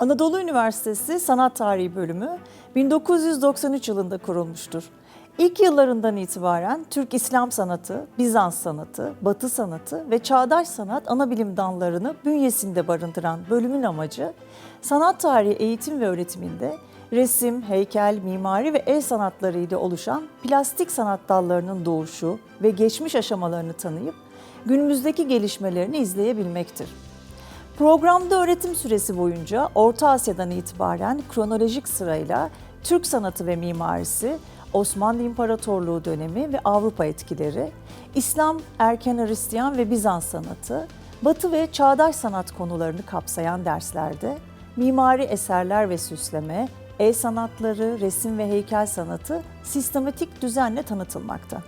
Anadolu Üniversitesi Sanat Tarihi Bölümü 1993 yılında kurulmuştur. İlk yıllarından itibaren Türk İslam sanatı, Bizans sanatı, Batı sanatı ve çağdaş sanat ana bilim dallarını bünyesinde barındıran bölümün amacı, sanat tarihi eğitim ve öğretiminde resim, heykel, mimari ve el sanatları ile oluşan plastik sanat dallarının doğuşu ve geçmiş aşamalarını tanıyıp günümüzdeki gelişmelerini izleyebilmektir. Programda öğretim süresi boyunca Orta Asya'dan itibaren kronolojik sırayla Türk sanatı ve mimarisi, Osmanlı İmparatorluğu dönemi ve Avrupa etkileri, İslam, erken Hristiyan ve Bizans sanatı, Batı ve çağdaş sanat konularını kapsayan derslerde mimari eserler ve süsleme, el sanatları, resim ve heykel sanatı sistematik düzenle tanıtılmakta.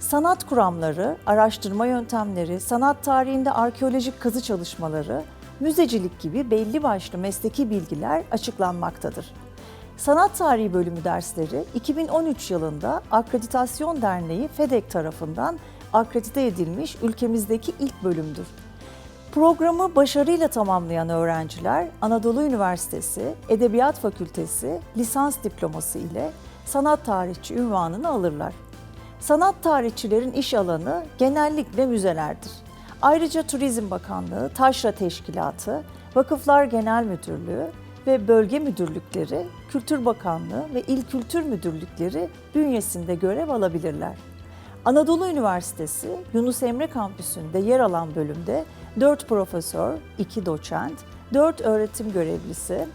Sanat kuramları, araştırma yöntemleri, sanat tarihinde arkeolojik kazı çalışmaları, müzecilik gibi belli başlı mesleki bilgiler açıklanmaktadır. Sanat Tarihi bölümü dersleri 2013 yılında Akreditasyon Derneği FEDEK tarafından akredite edilmiş ülkemizdeki ilk bölümdür. Programı başarıyla tamamlayan öğrenciler Anadolu Üniversitesi Edebiyat Fakültesi lisans diploması ile sanat tarihçi ünvanını alırlar. Sanat tarihçilerin iş alanı genellikle müzelerdir. Ayrıca Turizm Bakanlığı, Taşra Teşkilatı, Vakıflar Genel Müdürlüğü ve bölge müdürlükleri, Kültür Bakanlığı ve İl Kültür Müdürlükleri bünyesinde görev alabilirler. Anadolu Üniversitesi Yunus Emre Kampüsü'nde yer alan bölümde 4 profesör, 2 doçent, 4 öğretim görevlisi,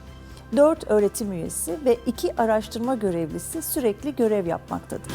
4 öğretim üyesi ve 2 araştırma görevlisi sürekli görev yapmaktadır.